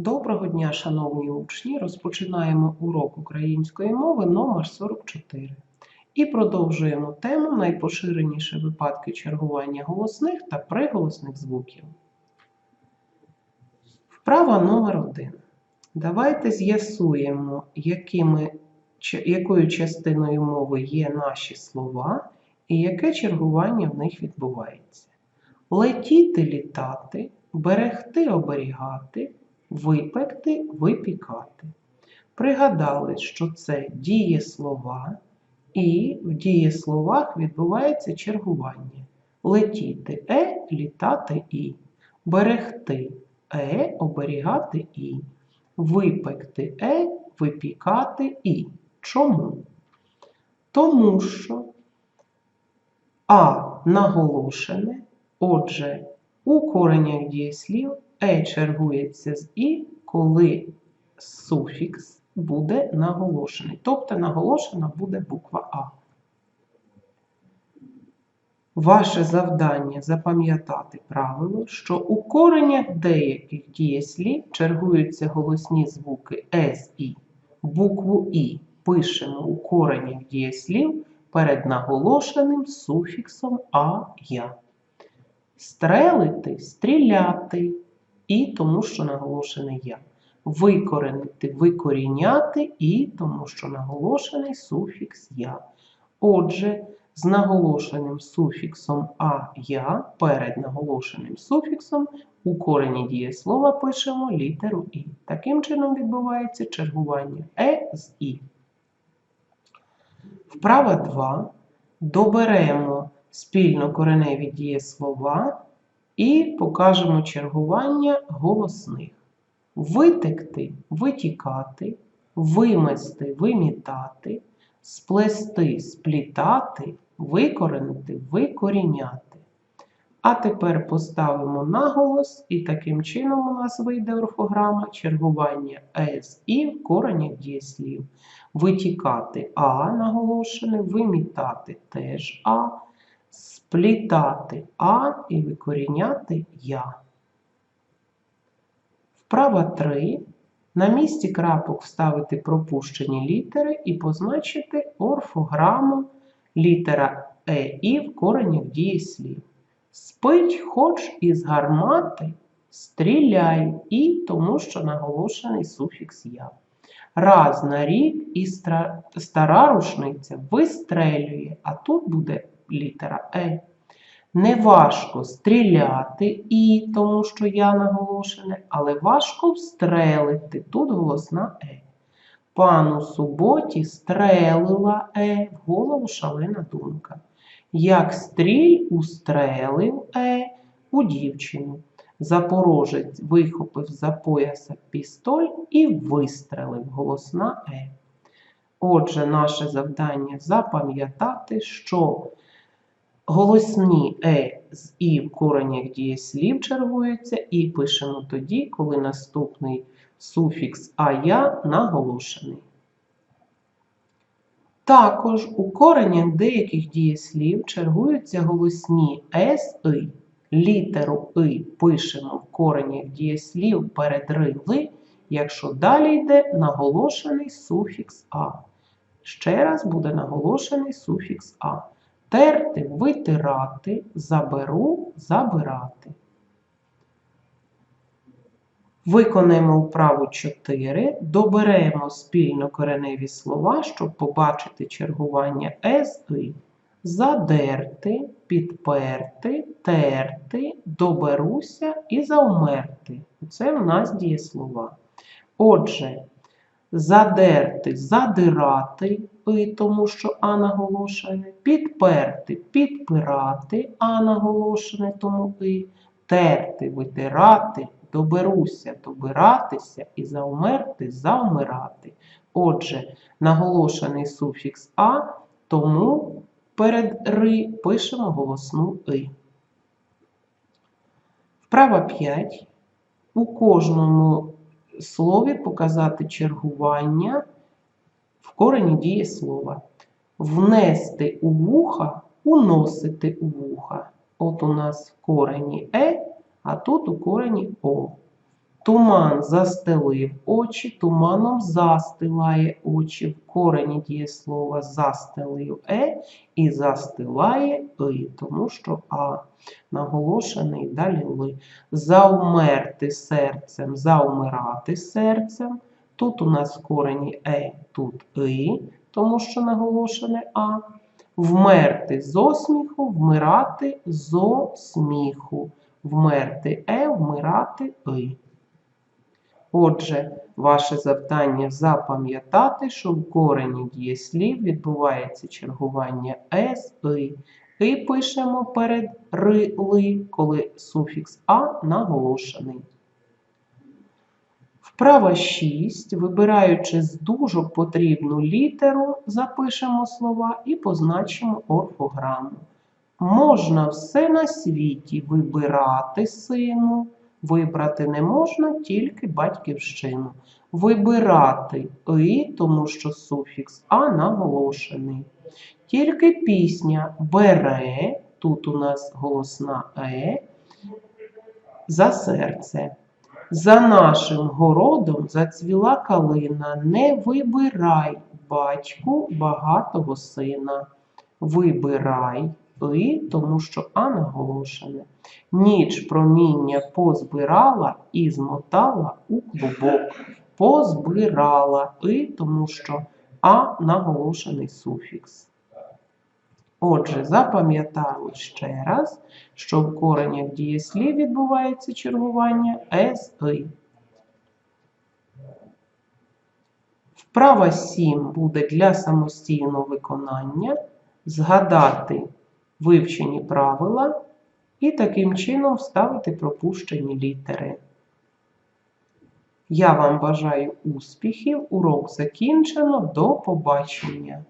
Доброго дня, шановні учні! Розпочинаємо урок української мови номер 44 і продовжуємо тему найпоширеніші випадки чергування голосних та приголосних звуків. Вправа номер 1. Давайте з'ясуємо, якою частиною мови є наші слова і яке чергування в них відбувається. Летіти, літати, берегти, оберігати, випекти, випікати. Пригадали, що це дієслова, і в дієсловах відбувається чергування. Летіти е, літати і, берегти е, оберігати і, випекти е, випікати і. Чому? Тому що а наголошене, отже, у коренях дієслів е чергується з і, коли суфікс буде наголошений. Тобто наголошена буде буква А. Ваше завдання запам'ятати правило, що у коренях деяких дієслів чергуються голосні звуки С і. Букву І пишемо у коренях дієслів перед наголошеним суфіксом а я. Стрелити, стріляти, і тому, що наголошений я. Викоренити, викоріняти, і тому, що наголошений суфікс я. Отже, з наголошеним суфіксом а я перед наголошеним суфіксом у корені дієслова пишемо літеру І. Таким чином відбувається чергування е з і. Вправа 2. Доберемо спільно кореневі дієслова і покажемо чергування голосних. Витекти, витікати, вимести, вимітати, сплести, сплітати, викоренити, викоріняти. А тепер поставимо наголос, і таким чином у нас вийде орфограма чергування «с» і в коренях дієслів. Витікати А наголошене, вимітати теж А, сплітати А і викоріняти Я. Вправа 3. На місці крапок вставити пропущені літери і позначити орфограму літера Е і в коренях дієслів. Спить хоч із гармати, стріляй і тому, що наголошений суфікс я. Раз на рік і стара рушниця вистрелює, а тут буде літера Е. Неважко стріляти і, тому що я наголошене, але важко встрелити. Тут голосна Е. Пану суботі стрелила Е, в голову шалена думка. Як стріль устрелив Е у дівчину. Запорожець вихопив за пояса пістоль і вистрелив голосна Е. Отже, наше завдання запам'ятати, що голосні Е з І в коренях дієслів чергуються, і пишемо тоді, коли наступний суфікс ая наголошений. Також у коренях деяких дієслів чергуються голосні С, И. Літеру И пишемо в коренях дієслів перед рили, якщо далі йде наголошений суфікс А. Ще раз буде наголошений суфікс А. Терти, витирати, заберу, забирати. Виконаємо вправу 4, доберемо спільно кореневі слова, щоб побачити чергування «с» «и». Задерти, підперти, терти, доберуся і завмерти. Це в нас дієслова. Отже, задерти, задирати, «и», тому що А наголошене, підперти, підпирати, А наголошене, тому «и», терти, витирати, доберуся, добиратися і завмерти, завмирати. Отже, наголошений суфікс А, тому перед ри пишемо голосну и. Вправа 5. У кожному слові показати чергування в корені дієслова. Внести у вуха, уносити у вуха. От у нас в корені е, а тут у корені О. Туман застелив очі, туманом застилає очі. В корені дієслова застелив е і застилає и, тому що а наголошений далі ли. Заумерти серцем, заумирати серцем. Тут у нас корені е, тут и, тому що наголошене а. Вмерти з осміху, вмирати зо сміху. Вмерти е, вмирати и. Отже, ваше завдання запам'ятати, що в корені дієслів відбувається чергування с, и. І пишемо перед ри, ли, коли суфікс а наголошений. Вправа 6. Вибираючи з дужок потрібну літеру, запишемо слова і позначимо орфограму. Можна все на світі вибирати сину. Вибрати не можна тільки батьківщину. Вибирати и, тому що суфікс а наголошений. Тільки пісня бере, тут у нас голосна е, за серце. За нашим городом зацвіла калина. Не вибирай, батьку, багатого сина. Вибирай и, тому що а наголошене. Ніч проміння позбирала і змотала у клубок. Позбирала и, тому що а наголошений суфікс. Отже, запам'ятали ще раз, що в коренях дієслів відбувається чергування с и. Вправа 7 буде для самостійного виконання згадати вивчені правила і таким чином вставити пропущені літери. Я вам бажаю успіхів. Урок закінчено. До побачення!